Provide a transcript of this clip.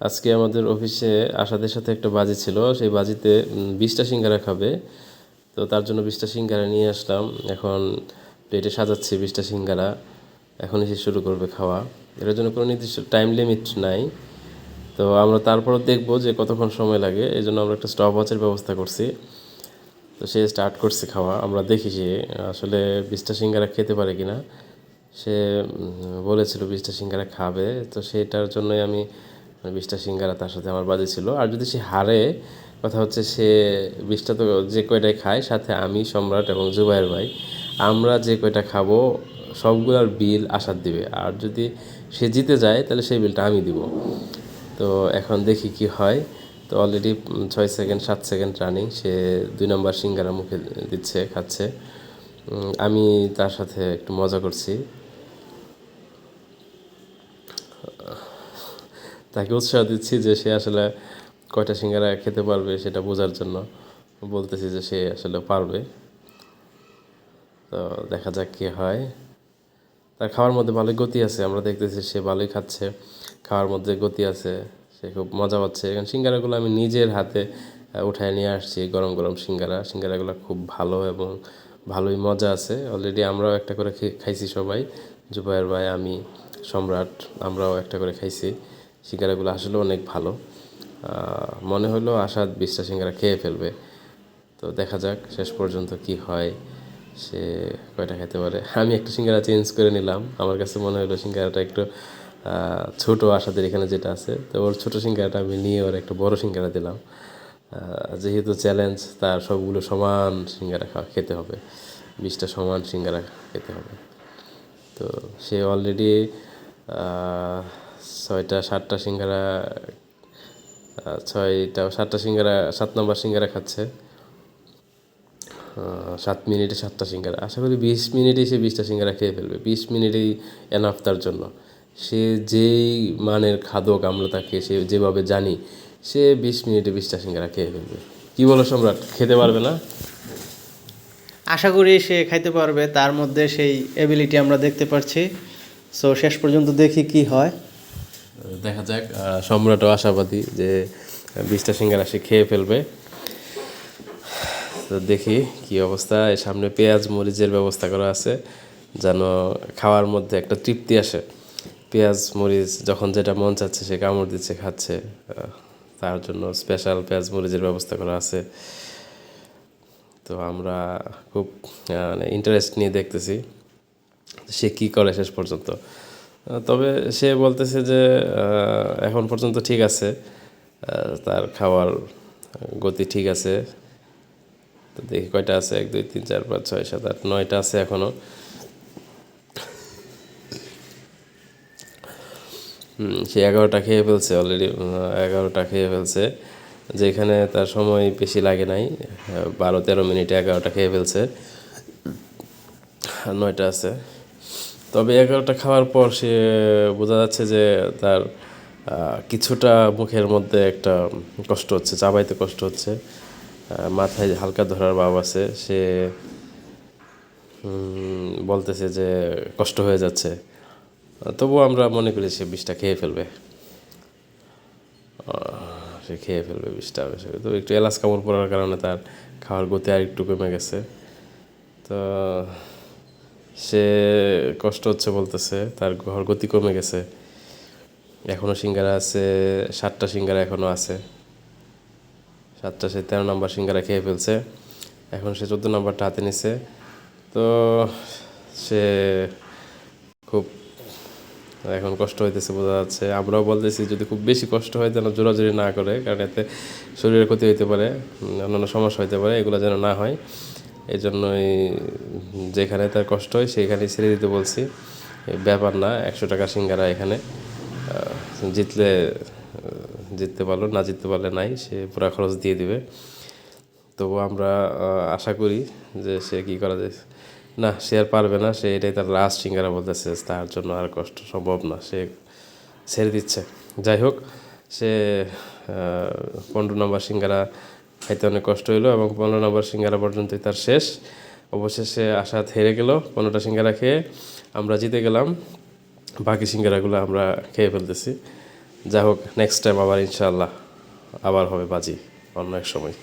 আজকে আমাদের অফিসে আসাদের সাথে একটা বাজি ছিল সেই বাজিতে বিশটা সিঙ্গারা খাবে। তো তার জন্য বিশটা সিঙ্গারা নিয়ে আসলাম। এখন প্লেটে সাজাচ্ছি বিশটা সিঙ্গারা। এখন এসে শুরু করবে খাওয়া। এটার জন্য কোনো নির্দিষ্ট টাইম লিমিট নাই। তো আমরা তারপরও দেখব যে কতক্ষণ সময় লাগে। এই জন্য আমরা একটা স্টপ ওয়াচের ব্যবস্থা করছি। তো সে স্টার্ট করছে খাওয়া। আমরা দেখি সে আসলে বিশটা সিঙ্গারা খেতে পারে কিনা। সে উম, বলেছিল বিশটা সিঙ্গারা খাবে। তো সেটার জন্যই আমি বিশটা সিঙ্গারা তার সাথে আমার বাজে ছিল। আর যদি সে হারে, কথা হচ্ছে সে বিশটা তো যে কয়টাই খায়, সাথে আমি, সম্রাট এবং জুবাইর ভাই, আমরা যে কয়টা খাব, সবগুলোর বিল আসার দিবে। আর যদি সে জিতে যায়, তাহলে সেই বিলটা আমি দিব। তো এখন দেখি কি হয়। তো অলরেডি ছয় সেকেন্ড সাত সেকেন্ড রানিং সে দুই নম্বর সিঙ্গারা মুখে দিচ্ছে, খাচ্ছে। আমি তার সাথে একটু মজা করছি। তাকে উৎসাহ দিচ্ছি যে সে আসলে কয়টা সিঙ্গারা খেতে পারবে সেটা বোঝার জন্য বলতেছি যে সে আসলে পারবে। তো দেখা যাক কি হয়। তার খাওয়ার মধ্যে ভালোই গতি আছে, আমরা দেখতেছি সে ভালোই খাচ্ছে, খাওয়ার মধ্যে গতি আছে, সে খুব মজা পাচ্ছে। এখন সিঙ্গারাগুলো আমি নিজের হাতে উঠায় নিয়ে আসছি, গরম গরম সিঙ্গারা। সিঙ্গারাগুলো খুব ভালো এবং ভালোই মজা আছে। অলরেডি আমরাও একটা করে খাইছি সবাই। জুবাইর ভাই, আমি, সম্রাট, আমরাও একটা করে খাইছি। সিঙ্গারাগুলো আসলে অনেক ভালো। মনে হলো আশা বিশটা সিঙ্গারা খেয়ে ফেলবে। তো দেখা যাক শেষ পর্যন্ত কি হয়। সে কয়টা খেতে পারে? আমি একটা সিঙ্গারা চেঞ্জ করে নিলাম। আমার কাছে মনে হলো সিঙ্গারাটা একটু ছোট আশাদের এখানে যেটা আছে। তো ওর ছোট সিঙ্গারাটা আমি নিয়ে ওর একটা বড় সিঙ্গারা দিলাম। যেহেতু চ্যালেঞ্জ, তার সবগুলো সমান সিঙ্গারা খাওয়া খেতে হবে। বিশটা সমান সিঙ্গারা খেতে হবে। তো সে অলরেডি ছয়টা, সাতটা সিঙ্গারা ছয়টা, সাতটা সিঙ্গারা, সাত নম্বর সিঙ্গারা খাচ্ছে। সাত মিনিটে সাতটা সিঙ্গারা। আশা করি বিশ মিনিটে সে বিশটা সিঙ্গারা খেয়ে ফেলবে। বিশ মিনিটেই এনাফ তার জন্য। সে যেই মানের খাদক আমরা তাকে সে যেভাবে জানি, সে বিশ মিনিটে বিশটা সিঙ্গারা খেয়ে ফেলবে। কী বলো সম্রাট, খেতে পারবে না? আশা করি সে খাইতে পারবে। তার মধ্যে সেই এবিলিটি আমরা দেখতে পাচ্ছি সো শেষ পর্যন্ত দেখি কি হয়। দেখা যাক সম্রাটও আশাবাদী যে বিশটা সিঙ্গারা সে খেয়ে ফেলবে। তো দেখি কি অবস্থা। এই সামনে পেঁয়াজ মরিচের ব্যবস্থা করা আছে, যেন খাওয়ার মধ্যে একটা তৃপ্তি আসে। পেঁয়াজ মরিচ যখন যেটা মন চাচ্ছে সে কামড় দিচ্ছে, খাচ্ছে তার জন্য স্পেশাল পেঁয়াজ মরিচের ব্যবস্থা করা আছে। তো আমরা খুব মানে ইন্টারেস্ট নিয়ে দেখতেছি, সে কি করে শেষ পর্যন্ত। তবে সে বলতেছে যে এখন পর্যন্ত ঠিক আছে তার খাওয়ার গতি ঠিক আছে। দেখি কয়টা আছে এক দুই তিন চার পাঁচ ছয় সাত আট নয়টা আছে এখনও। হুম, সে এগারোটা খেয়ে ফেলছে অলরেডি এগারোটা খেয়ে ফেলছে। যেখানে তার সময় বেশি লাগে নাই বারো তেরো মিনিটে এগারোটা খেয়ে ফেলছে। নয়টা আছে। তবে এগারোটা খাওয়ার পর সে, বোঝা যাচ্ছে যে তার কিছুটা মুখের মধ্যে একটা কষ্ট হচ্ছে চাবাইতে কষ্ট হচ্ছে। মাথায় হালকা ধরার ভাব আছে। সে বলতেছে যে কষ্ট হয়ে যাচ্ছে। তবুও আমরা মনে করি সে বিষটা খেয়ে ফেলবে। সে খেয়ে ফেলবে বিষটা তো একটু এলাচ কামড় পড়ার কারণে তার খাওয়ার গতি আর একটু কমে গেছে। তো সে কষ্ট হচ্ছে বলতেছে, তার ঘর গতি কমে গেছে। এখনও সিঙ্গারা আছে, সাতটা সিঙ্গারা এখনও আছে। সাতটা সে তেরো নম্বর সিঙ্গারা খেয়ে ফেলছে। এখন সে চোদ্দ নম্বরটা হাতে নিছে। তো সে খুব এখন কষ্ট হইতেছে বোঝা যাচ্ছে। আমরাও বলতেছি যদি খুব বেশি কষ্ট হয় যেন জোরাজোরি না করে, কারণ এতে শরীরের ক্ষতি হইতে পারে অন্যান্য সমস্যা হইতে পারে, এগুলো যেন না হয়। এই জন্যই যেখানে তার কষ্ট হয় সেইখানেই ছেড়ে দিতে বলছি। ব্যাপার না, একশো টাকা সিঙ্গারা এখানে। জিতলে জিততে পারল, না জিততে পারলে নাই, সে পুরো খরচ দিয়ে দিবে। তবু আমরা আশা করি যে সে কি করা যায়। না, সে আর পারবে না, সে এটাই তার লাস্ট সিঙ্গারা বলতেছে তার জন্য আর কষ্ট সম্ভব না, সে ছেড়ে দিচ্ছে। যাই হোক, সে পনেরো নম্বর সিঙ্গারা খাইতে অনেক কষ্ট হইল এবং পনেরো নম্বর সিঙ্গারা পর্যন্তই তার শেষ। অবশেষে আশা হেরে গেল পনেরোটা সিঙ্গারা খেয়ে। আমরা জিতে গেলাম। বাকি সিঙ্গারাগুলো আমরা খেয়ে ফেলতেছি। যাই হোক নেক্সট টাইম আবার ইনশাল্লাহ আবার হবে বাজি, অন্য এক সময়।